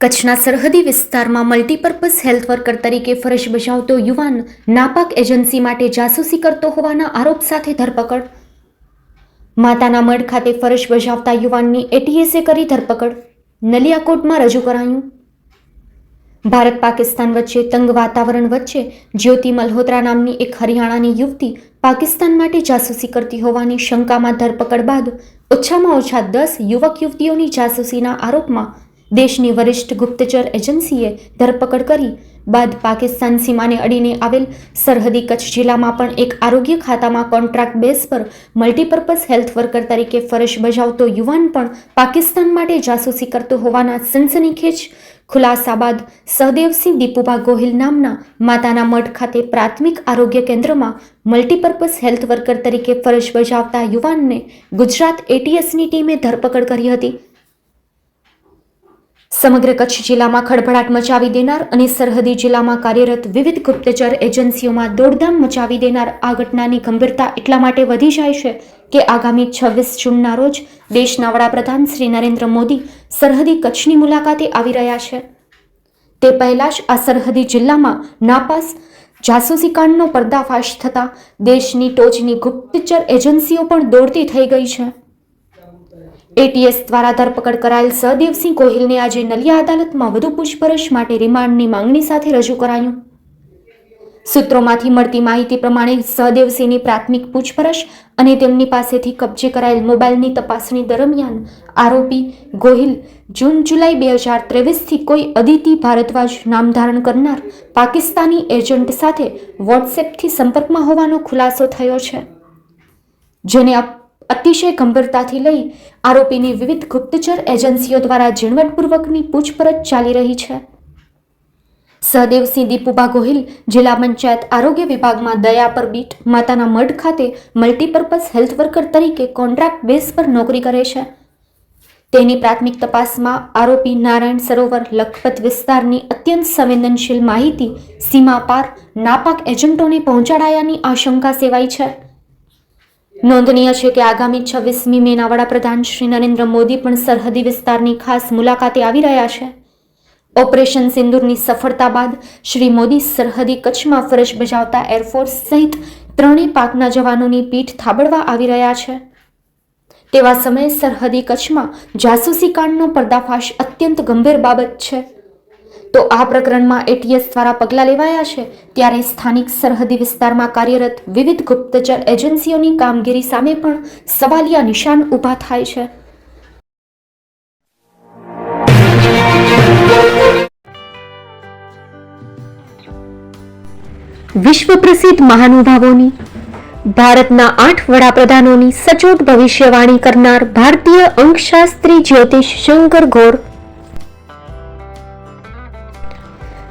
કચ્છના સરહદી વિસ્તારમાં મલ્ટીપર્પઝ હેલ્થ વર્કર તરીકે ફરજ બજાવતો યુવાન નાપાક એજન્સી માટે જાસૂસી કરતો હોવાના આરોપ સાથે ધરપકડ. માતાના મઢ ખાતે ફરજ બજાવતા યુવાનની એટીએસે કરી ધરપકડ. નલિયાકોટમાં રજૂ કરાયું. ભારત પાકિસ્તાન વચ્ચે તંગ વાતાવરણ વચ્ચે જ્યોતિ મલ્હોત્રા નામની એક હરિયાણાની યુવતી પાકિસ્તાન માટે જાસૂસી કરતી હોવાની શંકામાં ધરપકડ બાદ ઓછામાં ઓછા દસ યુવક યુવતીઓની જાસૂસીના આરોપમાં દેશની વરિષ્ઠ ગુપ્તચર એજન્સીએ ધરપકડ કરી. બાદ પાકિસ્તાન સીમાને અડીને આવેલ સરહદી કચ્છ જિલ્લામાં પણ એક આરોગ્ય ખાતામાં કોન્ટ્રાક્ટ બેઝ પર મલ્ટીપર્પઝ હેલ્થ વર્કર તરીકે ફરજ બજાવતો યુવાન પણ પાકિસ્તાન માટે જાસૂસી કરતો હોવાના સનસનીખેજ ખુલાસા બાદ સહદેવસિંહ દીપુભા ગોહિલ નામના માતાના મઠ ખાતે પ્રાથમિક આરોગ્ય કેન્દ્રમાં મલ્ટીપર્પઝ હેલ્થ વર્કર તરીકે ફરજ બજાવતા યુવાનને ગુજરાત એટીએસની ટીમે ધરપકડ કરી હતી. સમગ્ર કચ્છ જિલ્લામાં ખળભળાટ મચાવી દેનાર અને સરહદી જિલ્લામાં કાર્યરત વિવિધ ગુપ્તચર એજન્સીઓમાં દોડધામ મચાવી દેનાર આ ઘટનાની ગંભીરતા એટલા માટે વધી જાય છે કે આગામી છવ્વીસ જૂનના રોજ દેશના વડાપ્રધાન શ્રી નરેન્દ્ર મોદી સરહદી કચ્છની મુલાકાતે આવી રહ્યા છે. તે પહેલા જ આ સરહદી જિલ્લામાં નાપાસ, જાસૂસી કાંડનો પર્દાફાશ થતાં દેશની ટોચની ગુપ્તચર એજન્સીઓ પણ દોડતી થઈ ગઈ છે. એટીએસ દ્વારા ધરપકડ કરાયેલ સહદેવસિંહ ગોહિલને આજે નલિયા અદાલતમાં વધુ પૂછપરછ માટે રિમાન્ડની માંગણી સાથે રજૂ કરાયું. સૂત્રોમાંથી મળતી માહિતી પ્રમાણે સહદેવસિંહની પ્રાથમિક પૂછપરછ અને તેમની પાસેથી કબજે કરાયેલ મોબાઈલની તપાસણી દરમિયાન આરોપી ગોહિલ જૂન જુલાઈ બે હજાર ત્રેવીસથી કોઈ અદિતિ ભારદ્વાજ નામ ધારણ કરનાર પાકિસ્તાની એજન્ટ સાથે વોટ્સએપથી સંપર્કમાં હોવાનો ખુલાસો થયો છે. જેને અતિશય ગંભીરતાથી લઈ આરોપીની વિવિધ ગુપ્તચર એજન્સીઓ દ્વારા ઝીણવટપૂર્વકની પૂછપરછ ચાલી રહી છે. સહદેવસિંહ દીપુબા ગોહિલ જિલ્લા પંચાયત આરોગ્ય વિભાગમાં દયાપર બીટ, માતાના મઢ ખાતે મલ્ટીપર્પઝ હેલ્થ વર્કર તરીકે કોન્ટ્રાક્ટ બેઝ પર નોકરી કરે છે. તેની પ્રાથમિક તપાસમાં આરોપી નારાયણ સરોવર લખપત વિસ્તારની અત્યંત સંવેદનશીલ માહિતી સીમા પાર નાપાક એજન્ટોને પહોંચાડાયાની આશંકા સેવાઈ છે. નોંધનીય છે કે આગામી છવ્વીસમી મેના વડાપ્રધાન શ્રી નરેન્દ્ર મોદી પણ સરહદી વિસ્તારની ખાસ મુલાકાતે આવી રહ્યા છે. ઓપરેશન સિંદૂરની સફળતા બાદ શ્રી મોદી સરહદી કચ્છમાં ફરજ બજાવતા એરફોર્સ સહિત ત્રણેય પાકના જવાનોની પીઠ થાબડવા આવી રહ્યા છે. તેવા સમયે સરહદી કચ્છમાં જાસૂસી કાંડનો પર્દાફાશ અત્યંત ગંભીર બાબત છે. તો આ પ્રકરણમાં એટીએસ દ્વારા પગલાં લેવાયા છે. ત્યારે સ્થાનિક સરહદી વિસ્તારમાં કાર્યરત વિવિધ ગુપ્તચર એજન્સીઓની કામગીરી સામે પણ સવાલિયા નિશાન ઊભા થાય છે. વિશ્વ પ્રસિદ્ધ મહાનુભાવોની, ભારતના આઠ વડાપ્રધાનોની સચોટ ભવિષ્યવાણી કરનાર ભારતીય અંકશાસ્ત્રી જ્યોતિષ શંકર ગોર